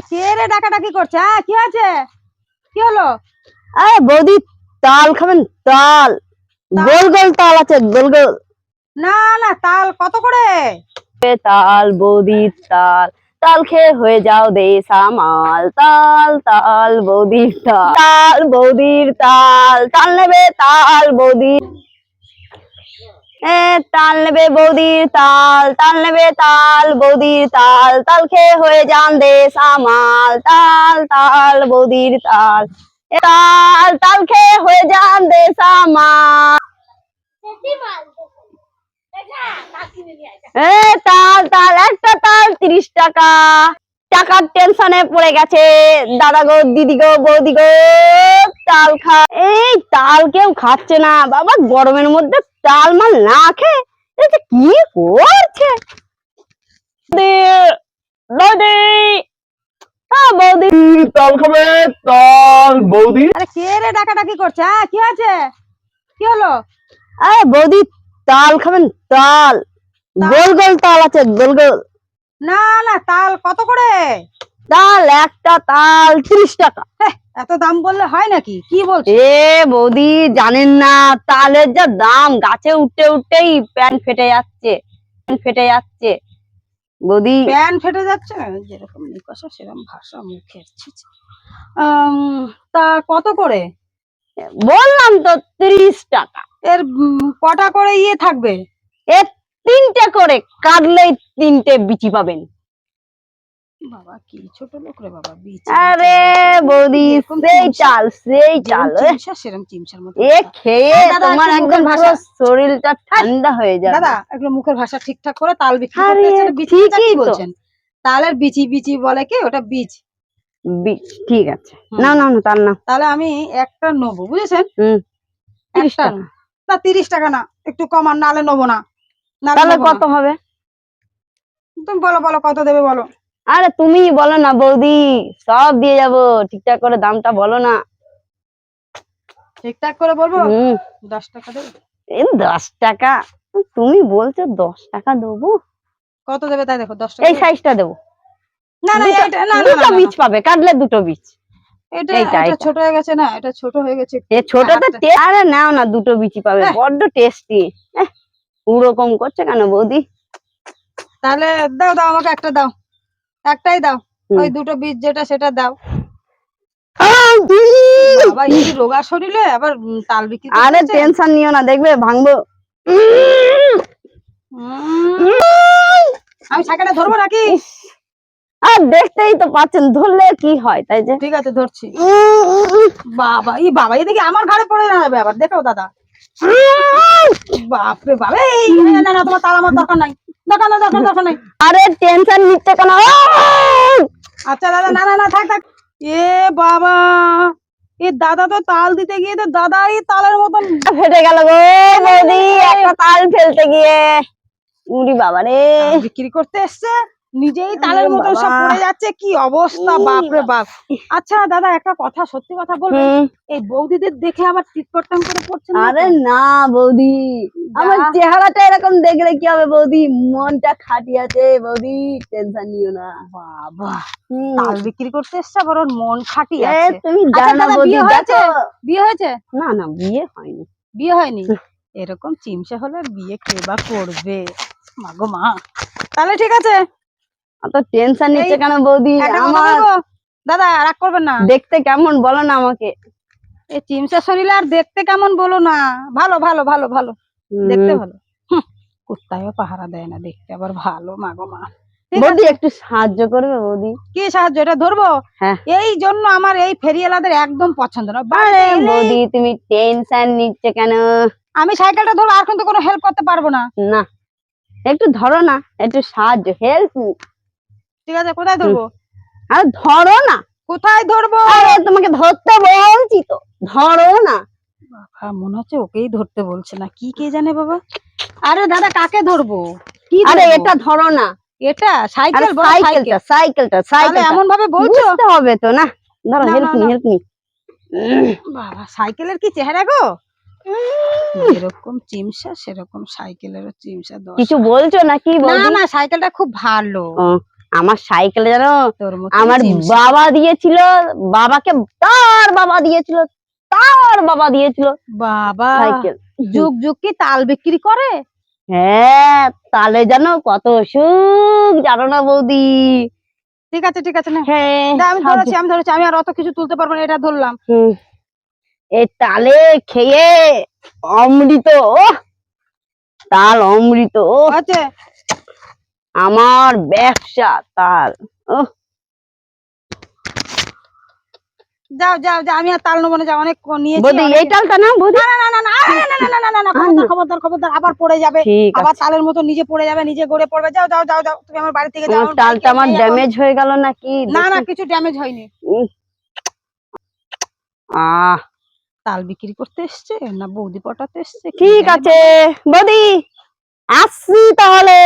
আরে কে রে ডাকাডাকি করছে হ্যাঁ? কি হয়েছে? কি হলো? আরে বৌদি তাল খাবেন তাল? গোল গোল তাল আছে গোল গোল। না না তাল কত করে? তাল বৌদি তাল। তাল খেয়ে হয়ে যাও দেশামাল তাল তাল বৌদির তাল। তাল বৌদির তাল। তাল নেবে তাল বৌদি। এ তাল নেবে বৌদির তাল তাল নেবে তাল, বৌদির তাল তাল খেয়ে হয়ে যান দেশামাল তাল তাল, বৌদির তাল তাল তাল খেয়ে হয়ে যান দেশামাল এ তাল তাল, একটা তাল তিরিশ টাকা। টাকার টেনশনে পড়ে গেছে। দাদা গো, দিদি গো, বৌদি গো, তাল খা এই তাল কেউ খাচ্ছে না। বাবা, গরমের মধ্যে তাল মাল না খেয়ে এটা কি করছে? বৌদি, বৌদি। বৌদি খাবে তাল বৌদি। আরে কে রে ডাকাডাকি করছে হ্যাঁ কি হয়েছে? কি হলো? আরে বৌদি তাল খাবেন তাল? গোল গোল তাল আছে গোল গোল। না না তাল কত করে? তাল একটা তাল তিরিশ টাকা। এত দাম বললে হয় নাকি? কি বলছো? এ বৌদি জানেন না তালের যা দাম গাছে উঠতে উঠতেই প্যান ফেটে যাচ্ছে প্যান ফেটে যাচ্ছে। বৌদি প্যান ফেটে যাচ্ছে? যেরকম নিকষা সেরকম ভাষা মুখের। তা কত করে? বললাম তো তিরিশ টাকা। এর কটা করে ইয়ে থাকবে? এ তিনটে করে কাটলেই তিনটে বিচি পাবেন। বাবা কি ছোট লোক রে বাবা আরে বৌদি সেই চাল সেই চাল চিমসা সেরম চিমসার মতো এ খেয়ে তোমার একদম ভাষা- শরীরটা ঠান্ডা হয়ে যাবে। দাদা একটু মুখের ভাষা ঠিকঠাক করে তাল বিক্রি আরে, করতে বিচি কি বলছেন? তালের বিচি বিচি বলে কি ওটা বীজ। ঠিক আছে। না না না তার না তাহলে আমি একটা নেব বুঝেছেন? হুম তিরিশ একটা টাকা। না তিরিশ টাকা না একটু কমান নালে নেব না। তাহলে না। কত হবে? তুমি বলো বলো কত দেবে বলো? আরে তুমি বলো না বৌদি সব দিয়ে যাব। ঠিকঠাক করে দামটা বলো না। ঠিকঠাক করে বলব? দশ টাকা দেবে। দশ টাকা? তুমি বলছো দশ টাকা দেবো? কত দেবে তাই দেখো দশ টাকা এই সাইজটা দেবো। না না না না, দুটো বীজ পাবে কাটলে দুটো বীজ। এটা এটা ছোট হয়ে গেছে না এটা ছোট হয়ে গেছে এ ছোটটা আরে নাও না দুটো বিচি পাবে হ্যাঁ। বড্ড টেস্টি। ওরকম করছে কেন বৌদি? তাহলে দাও দাও আমাকে একটা দাও। একটাই দাও। ওই দুটো বীজ যেটা সেটা দাও। বাবা এই রোগা শরীরে আবার তাল বিক্রি আরে? টেনশন নিও না দেখবে ভাঙবো। আমি সাইকেলটা ধরবো নাকি? আর দেখতেই তো পাচ্ছেন ধরলে কি হয় তাই যে। ঠিক আছে ধরছি। বাবা এই বাবা এই দেখি আমার ঘাড়ে পড়ে না যাবে আবার দেখাও দাদা। বাপরে বাবা এই না না, না তোমার তাল আমার দরকার নাই। দরকার নাই দরকার দরকার নাই। আরে টেনশন নিচ্ছে কেন? আচ্ছা দাদা না না না থাক থাক। এ বাবা এ দাদা তো তাল দিতে গিয়ে তো দাদা এই তালের মতন ফেটে গেল গো বৌদি একটা তাল ফেলতে গিয়ে। উরি বাবা রে বিক্রি করতে এসছে? নিজেই তালের মতন সব পড়ে যাচ্ছে কি অবস্থা বাপরে বাপ। আচ্ছা দাদা একটা কথা সত্যি কথা বলবেন? হুম, এই বৌদিদের দেখে আবার টিটপটাম করে পড়ছেন না আরে না বৌদি। আমার চেহারাটা এরকম দেখলে কি হবে বৌদি? মনটা খাটি আছে বৌদি। টেনশন নিও না। বাবা। তাল বিক্রি করতে এসছে আবার ওর মন খাটি আছে। তুমি আচ্ছা, জানো বৌদি বিয়ে হয়েছে? দেখো বিয়ে হয়েছে? না না বিয়ে হয়নি। বিয়ে হয়নি? এরকম চিমসে হলে বিয়ে কে বা করবে? মাগো মা। তাহলে ঠিক আছে। অত টেনশন নিচ্ছে কেন বৌদি? আমার দাদা রাগ করবেন না। দেখতে কেমন বলো না আমাকে। এই চিমসা শরীরে আর দেখতে কেমন বলো না। ভালো ভালো ভালো ভালো। দেখতে ভালো। কুত্তায়ও পাহারা দেয় না দেখতে আবার ভালো মাগো মা। বৌদি একটু সাহায্য করবে বৌদি? কি সাহায্য? এটা ধরবো? হ্যাঁ। এই জন্য আমার এই ফেরিয়ালাদের একদম পছন্দ না। বৌদি তুমি টেনশন নিচ্ছে কেন? আমি সাইকেলটা ধরো আর কিন্তু কোনো হেল্প করতে পারব না। না। একটু ধরো না একটু সাহায্য হেল্প ঠিক আছে কোথায় ধরবো? আরে ধরো না। কোথায় ধরবো? আরে তোমাকে ধরতে বলছি তো। ধরো না। বাবা মনে হচ্ছে ওকেই ধরতে বলছে না। কি কে জানে বাবা? আরে দাদা কাকে ধরবো? কি আরে এটা ধরো না। এটা? সাইকেল সাইকেলটা সাইকেলটা তাহলে সাইকেলটা এমন ভাবে বলছো? বুঝতে হবে তো না। ধরো হেল্প না, মি হেল্প মি বাবা সাইকেলের কি চেহারা গো? যেরকম চিমসা সেরকম সাইকেলেরও চিমসা কিছু বলছো নাকি না বৌদি না সাইকেলটা খুব ভালো। আমার সাইকেলে জানো আমার বাবা দিয়েছিল বাবাকে তার বাবা দিয়েছিল তার বাবা দিয়েছিল বাবা সাইকেল। যুগ যুগ কি তাল বিক্রি করে? হ্যাঁ তাহলে জানো কত সুখ জানো না বৌদি। ঠিক আছে ঠিক আছে না। হ্যাঁ আমি ধরেছি আমি ধরেছি আমি আর অত কিছু তুলতে পারব না এটা ধরলাম। হুম। এই তালে খেয়ে অমৃত! তাল অমৃত! আছে আমার ব্যবসা তাল ওহ! যাও যাও যাও আমি আর তাল নেব না যাও অনেক নিয়েছি বৌদি অনেক- এই তালটা না বৌদি না না না না না না না না না না খবরদার খবরদার খবরদার আবার পড়ে যাবে আবার তালের মতো নিজে পড়ে যাবে নিজে গড়ে পড়বে যাও যাও যাও যাও তুমি আমার বাড়ি থেকে যাও তালটা আমার ড্যামেজ হয়ে গেল নাকি না না কিছু ড্যামেজ হয়নি আহ তাল বিক্রি করতে এসছে না বৌদি পটাতে এসছে ঠিক আছে বৌদি আসছি তাহলে